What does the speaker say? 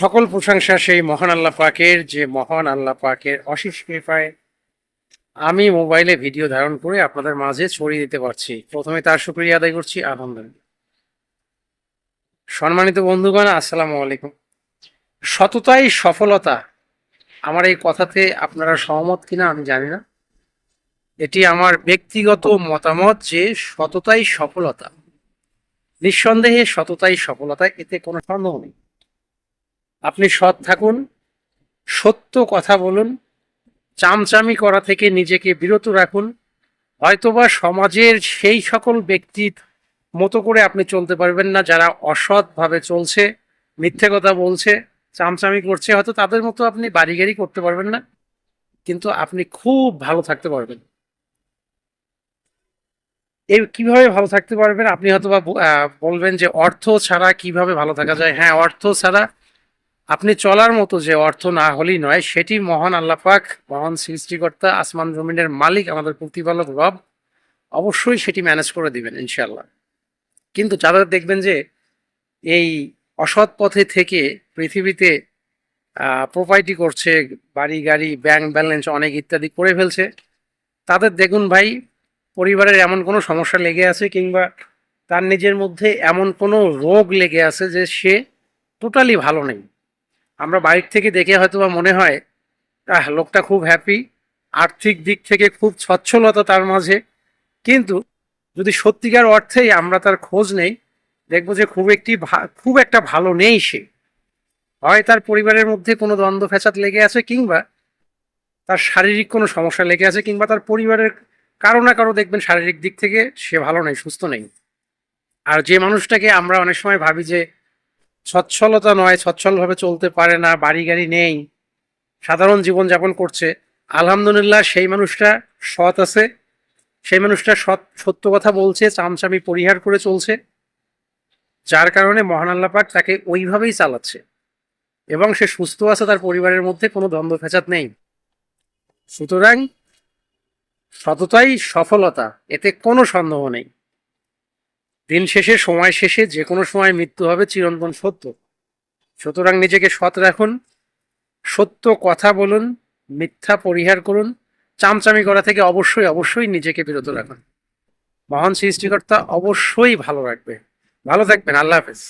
সকল প্রশংসা সেই মহান আল্লাহ পাকের, যে মহান আল্লাহ পাকের অশেষ কৃপায় আমি মোবাইলে ভিডিও ধারণ করে আপনাদের মাঝে ছড়িয়ে দিতে পারছি। প্রথমে তার শুক্রিয়া আদায় করছি আলহামদুলিল্লাহ সম্মানিত বন্ধুগণ, আসসালামু আলাইকুম। সততাই সফলতা। আমার এই কথাতে আপনারা সহমত কিনা আমি জানি না। এটি আমার ব্যক্তিগত মতামত যে সততাই সফলতা। নিঃসন্দেহে সততাই সফলতা, এতে কোনো সন্দেহ নেই। আপনি সৎ থাকুন, সত্য কথা বলুন, চামচামি করা থেকে নিজেকে বিরত রাখুন, হয়তোবা সমাজের সেই সকল ব্যক্তির মতো করে আপনি চলতে পারবেন না যারা অসৎভাবে চলছে, মিথ্যে কথা বলছে, চামচামি করছে, হয়তো তাদের মতো আপনি বাড়ি গাড়ি করতে পারবেন না, কিন্তু আপনি খুব ভালো থাকতে পারবেন। এই কীভাবে ভালো থাকতে পারবেন? আপনি হয়তো বলবেন যে অর্থ ছাড়া কীভাবে ভালো থাকা যায়? হ্যাঁ অর্থ ছাড়া আপনি চলার মতো যে অর্থ না হলেই নয়, সেটি মহান আল্লাপাক মহান সৃষ্টিকর্তা, আসমান জমিনের মালিক, আমাদের প্রতিপালক রব, অবশ্যই সেটি ম্যানেজ করে দিবেন ইনশাল্লাহ কিন্তু যারা দেখবেন যে এই অসৎ পথে থেকে পৃথিবীতে প্রোপাইটি করছে, বাড়ি, গাড়ি ব্যাংক ব্যালেন্স অনেক ইত্যাদি করে ফেলছে, তাদের দেখুন ভাই, পরিবারের এমন কোনো সমস্যা লেগে আছে কিংবা তার নিজের মধ্যে এমন কোনো রোগ লেগে আছে যে সে টোটালি ভালো নেই। আমরা বাইক থেকে দেখে হয়তো বা মনে হয়, আহ, লোকটা খুব হ্যাপি আর্থিক দিক থেকে খুব সচ্ছলতা তার মাঝে। কিন্তু যদি সত্যিকার অর্থেই আমরা তার খোঁজ নেই, দেখব যে খুব একটি খুব একটা ভালো নেই সে। হয় তার পরিবারের মধ্যে কোনো দ্বন্দ্ব ফ্যাসাদ লেগে আছে কিংবা তার শারীরিক কোনো সমস্যা লেগে আছে কিংবা তার পরিবারের কারও না কারও দেখবেন শারীরিক দিক থেকে সে ভালো নেই, সুস্থ নেই। আর যে মানুষটাকে আমরা অনেক সময় ভাবি যে সচ্ছলতা নয়, সচ্ছলভাবে চলতে পারে না বাড়ি গাড়ি নেই, সাধারণ জীবন যাপন করছে। আলহামদুলিল্লাহ, সেই মানুষটা সৎ আছে, সেই মানুষটা সৎ, সত্য কথা বলছে, চামচামি পরিহার করে চলছে। যার কারণে মহান আল্লাহ পাক তাকে ওইভাবেই চালাচ্ছে। এবং সে সুস্থ আছে, তার পরিবারের মধ্যে কোনো দ্বন্দ্ব ফেঁচাত নেই। সুতরাং সততাই সফলতা, এতে কোনো সন্দেহ নেই। দিন শেষে, সময় শেষে যে কোনো সময় মৃত্যু হবে চিরন্তন সত্য। সুতরাং নিজেকে সৎ রাখুন, সত্য কথা বলুন, মিথ্যা পরিহার করুন, চামচামি করা থেকে অবশ্যই অবশ্যই নিজেকে বিরত রাখুন। মহান সৃষ্টিকর্তা অবশ্যই ভালো রাখবে। ভালো থাকবেন, আল্লাহ হাফেজ।